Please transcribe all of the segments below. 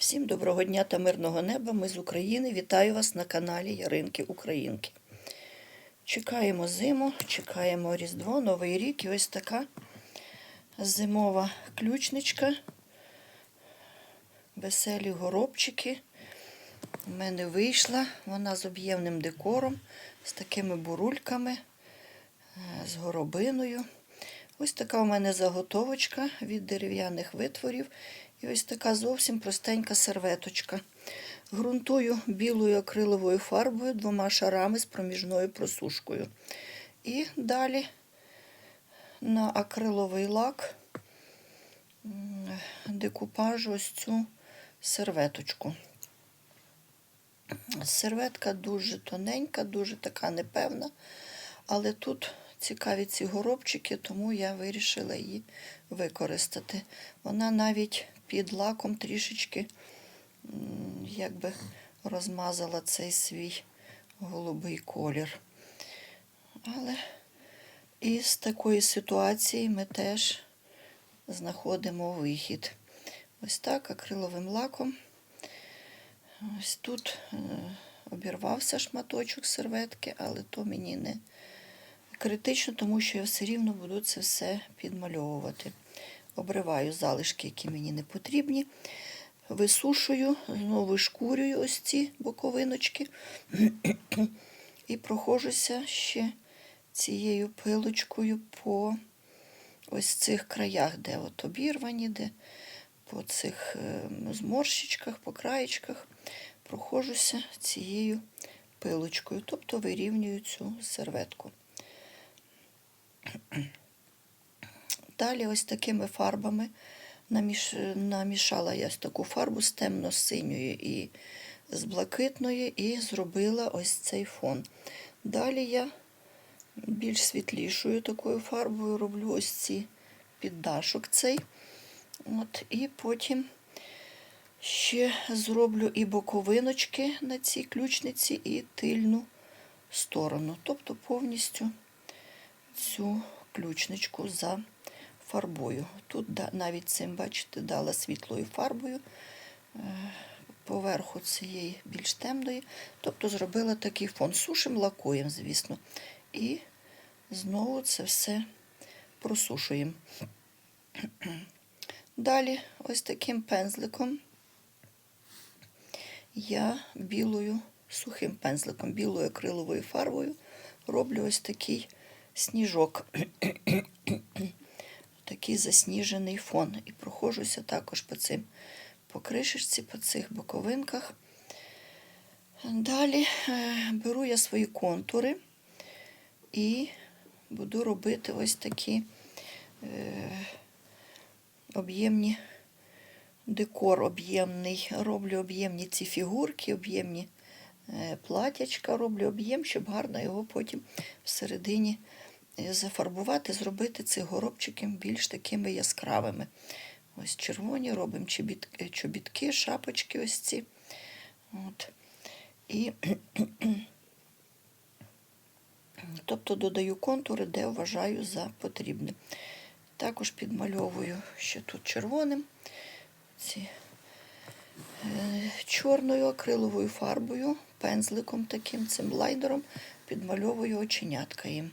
Всім доброго дня та мирного неба. Ми з України. Вітаю вас на каналі Яринки Українки. Чекаємо зиму, чекаємо Різдво, Новий рік і ось така зимова ключничка. Веселі горобчики. У мене вийшла вона з об'ємним декором, з такими бурульками, е, з горобиною. Ось така у мене заготовочка від дерев'яних витворів. І ось така зовсім простенька серветочка. Грунтую білою акриловою фарбою двома шарами з проміжною просушкою. І далі на акриловий лак декупажу ось цю серветочку. Серветка дуже тоненька, дуже така непевна, але тут цікаві ці горобчики, тому я вирішила її використати. Вона навіть під лаком трішечки якби розмазала цей свій голубий колір. Але із такої ситуації ми теж знаходимо вихід. Ось так акриловим лаком. Ось тут е, обірвався шматочок серветки, але то мені не критично, тому що я все рівно буду це все підмальовувати. Обриваю залишки, які мені не потрібні. Висушую, знову шкурюю ось ці боковиночки і проходжуся ще цією пилочкою по ось цих краях, де от обірвані, де по цих е, зморщичках, по краєчках проходжуся цією пилочкою, тобто вирівнюю цю серветку. Далі ось такими фарбами наміш... намішала я таку фарбу з темно-синьої і з блакитної, і зробила ось цей фон. Далі я більш світлішою такою фарбою роблю ось ці піддашок цей. От, І потім ще зроблю і боковиночки на цій ключниці, і тильну сторону. Тобто повністю цю ключничку зафарбую. Тут навіть цим, бачите, дала світлою фарбою е, поверху цієї більш темної. Тобто зробила такий фон. Сушим лакуємо, звісно. І знову це все просушуємо. Далі ось таким пензликом я білою, сухим пензликом, білою акриловою фарбою роблю ось такий сніжок, такий засніжений фон. І проходжуся також по цим по кришечці, по цих боковинках. Далі е, беру я свої контури і буду робити ось такі е, об'ємні декор об'ємний. Роблю об'ємні ці фігурки, об'ємні платячка, роблю об'єм, щоб гарно його потім всередині е, зафарбувати, зробити цих горобчиків більш такими яскравими. Ось червоні робимо чобітки, чобітки шапочки ось ці. От. І тобто додаю контури, де вважаю за потрібне. Також підмальовую ще тут червоним, ці, е, чорною акриловою фарбою, пензликом таким, цим лайдером підмальовую оченятка їм.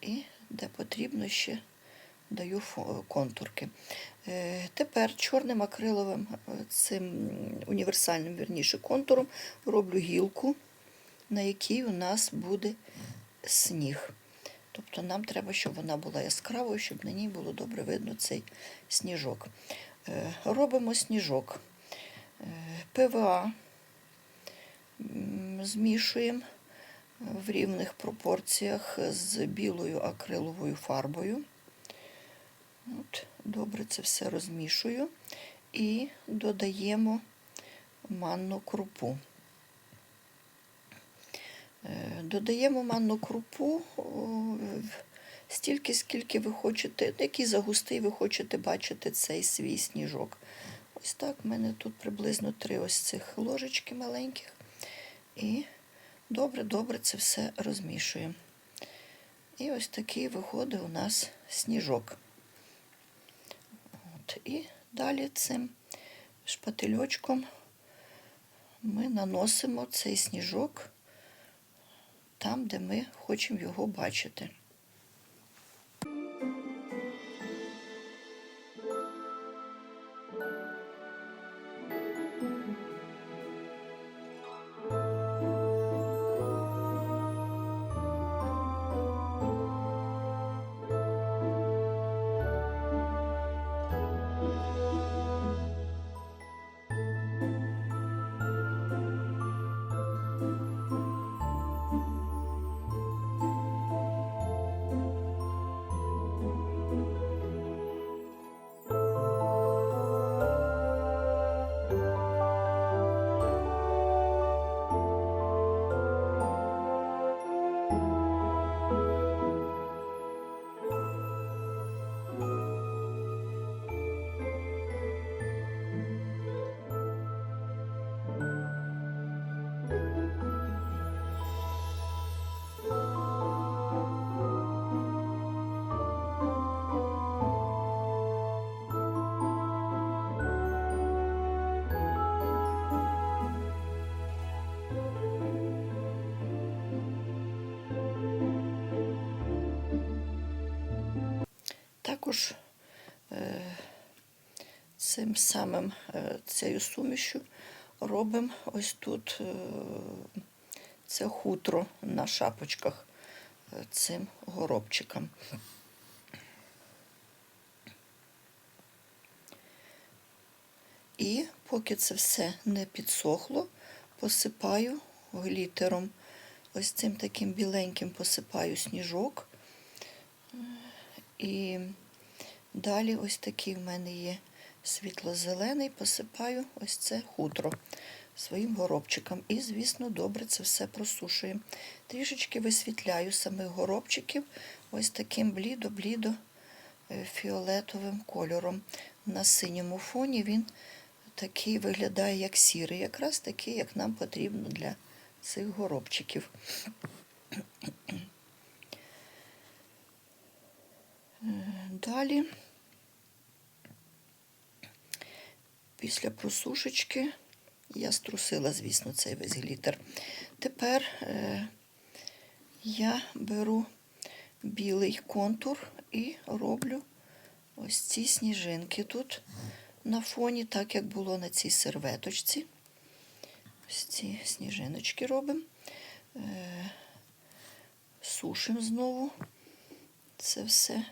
І де потрібно ще даю контурки. Е, Тепер чорним акриловим е, цим універсальним вірніше контуром роблю гілку, на якій у нас буде сніг. Тобто нам треба, щоб вона була яскравою, щоб на ній було добре видно цей сніжок. Е, Робимо сніжок. ПВА змішуємо в рівних пропорціях з білою акриловою фарбою. От, добре це все розмішую і додаємо манну крупу. Е, Додаємо манну крупу стільки, скільки ви хочете, який загустий ви хочете бачити цей свій сніжок. Ось так, в мене тут приблизно три ось цих ложечки маленьких. І добре-добре це все розмішуємо. І ось такий виходить у нас сніжок. От, і далі цим шпательочком ми наносимо цей сніжок там, де ми хочемо його бачити. Також е, цим самим е, цією сумішю робимо ось тут е, це хутро на шапочках цим горобчикам. І поки це все не підсохло, посипаю глітером. Ось цим таким біленьким посипаю сніжок. І далі ось такий в мене є світло-зелений, посипаю ось це хутро своїм горобчиком. І, звісно, добре це все просушуємо. Трішечки висвітляю самих горобчиків ось таким блідо-блідо е, фіолетовим кольором. На синьому фоні він такий виглядає, як сірий, якраз такий, як нам потрібно для цих горобчиків. Далі, після просушечки, я струсила, звісно, цей весь глітер. Тепер е, я беру білий контур і роблю ось ці сніжинки тут на фоні, так як було на цій серветочці. Ось ці сніжиночки робимо. Е, сушимо знову це все.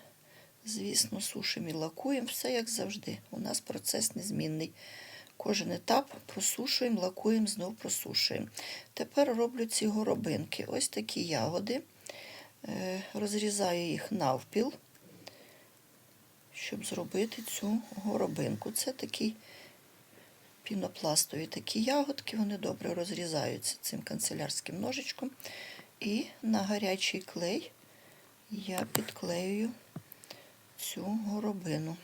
Звісно, сушимо і лакуємо, все як завжди. У нас процес незмінний. Кожен етап просушуємо, лакуємо, знов просушуємо. Тепер роблю ці горобинки. Ось такі ягоди. Е, Розрізаю їх навпіл, щоб зробити цю горобинку. Це такі пінопластові такі ягодки, вони добре розрізаються цим канцелярським ножичком. І на гарячий клей я підклеюю цю горобину.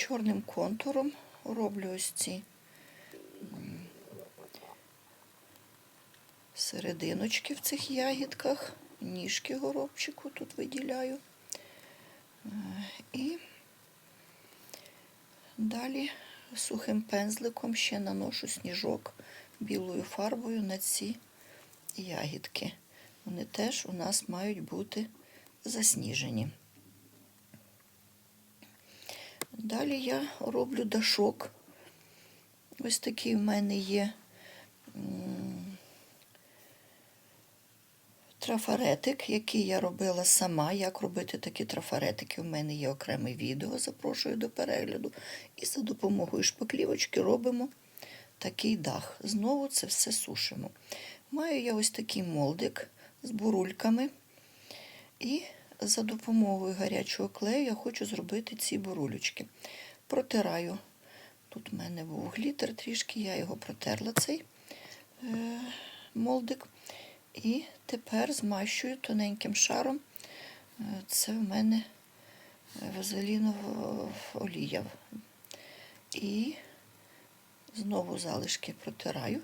Чорним контуром роблю ось ці серединочки в цих ягідках, ніжки горобчику тут виділяю. Е, І далі сухим пензликом ще наношу сніжок білою фарбою на ці ягідки. Вони теж у нас мають бути засніжені. Далі я роблю дашок. Ось такий в мене є трафаретик, який я робила сама. Як робити такі трафаретики? У мене є окреме відео, запрошую до перегляду. І за допомогою шпаклівочки робимо такий дах. Знову це все сушимо. Маю я ось такий молдик з бурульками. І за допомогою гарячого клею я хочу зробити ці бурулючки. Протираю. Тут в мене був глітер трішки, я його протерла цей е, молдик. І тепер змащую тоненьким шаром. Е, Це в мене вазелінова олія. І знову залишки протираю.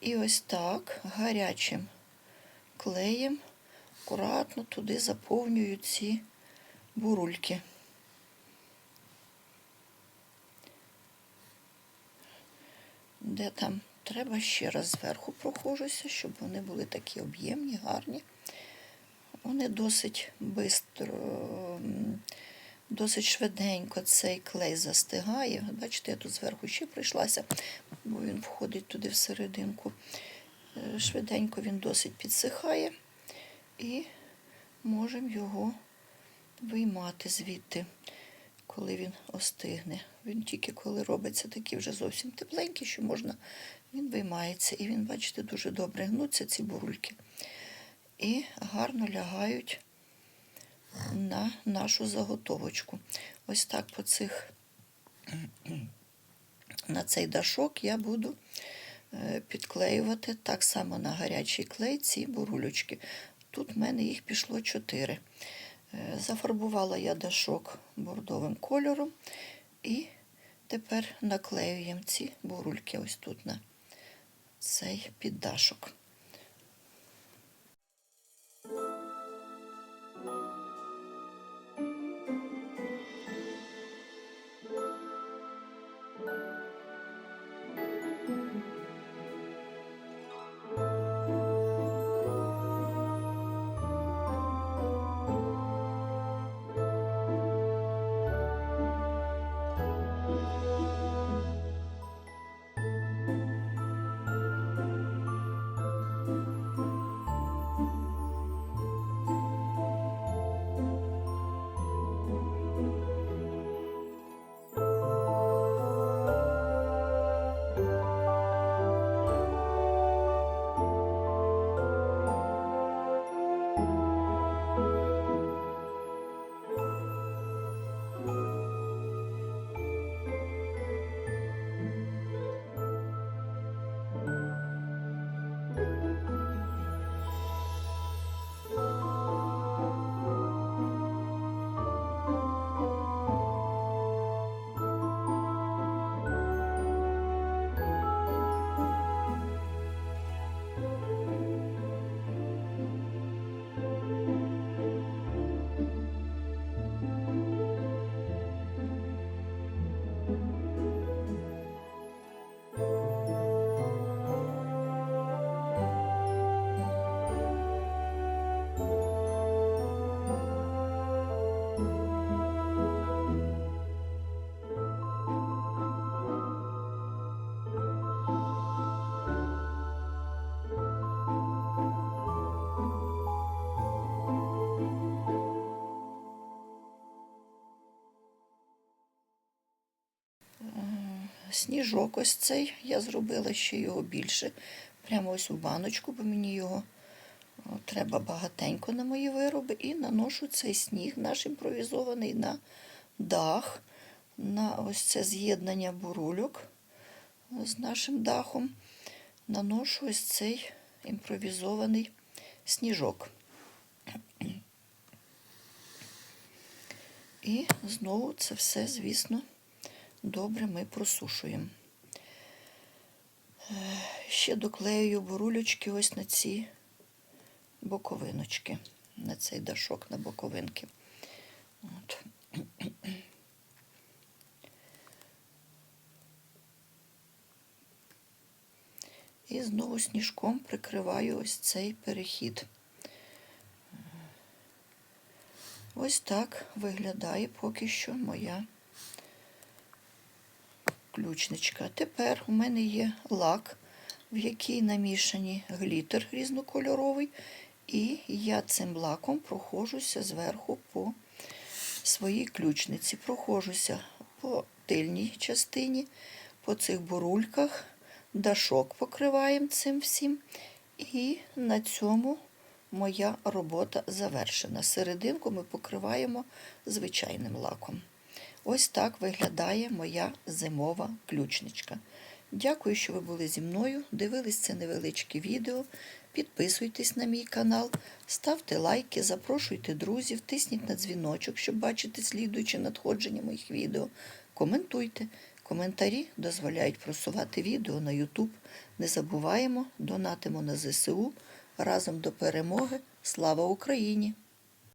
І ось так гарячим клеєм акуратно туди заповнюю ці бурульки. Де там треба ще раз зверху прохожуся, щоб вони були такі об'ємні, гарні. Вони досить бистро, досить швиденько цей клей застигає. Бачите, я тут зверху ще прийшлася, бо він входить туди всерединку. Е, Швиденько він досить підсихає і можемо його виймати звідти, коли він остигне. Він тільки коли робиться такий вже зовсім тепленький, що можна, він виймається. І він, бачите, дуже добре гнуться ці бурульки. І гарно лягають на нашу заготовочку. Ось так по цих на цей дашок я буду е, підклеювати так само на гарячий клей ці бурулючки. Тут в мене їх пішло чотири. Е, Зафарбувала я дашок бордовим кольором і тепер наклеюємо ці бурульки ось тут на цей піддашок. Сніжок ось цей, я зробила ще його більше. Прямо ось у баночку, бо мені його треба багатенько на мої вироби. І наношу цей сніг наш імпровізований на дах, на ось це з'єднання бурульок з нашим дахом. Наношу ось цей імпровізований сніжок. І знову це все, звісно, добре ми просушуємо. Е, Ще доклею бурулючки ось на ці боковиночки, на цей дашок на боковинки. От. І знову сніжком прикриваю ось цей перехід. Ось так виглядає поки що моя ключничка. Тепер у мене є лак, в який намішані глітер різнокольоровий, і я цим лаком проходжуся зверху по своїй ключниці. Проходжуся по тильній частині, по цих бурульках, дашок покриваємо цим всім. І на цьому моя робота завершена. Серединку ми покриваємо звичайним лаком. Ось так виглядає моя зимова ключничка. Дякую, що ви були зі мною. Дивились це невеличке відео. Підписуйтесь на мій канал, ставте лайки, запрошуйте друзів, тисніть на дзвіночок, щоб бачити слідуючі надходження моїх відео. Коментуйте. Коментарі дозволяють просувати відео на YouTube. Не забуваємо, донатимо на ЗСУ. Разом до перемоги. Слава Україні!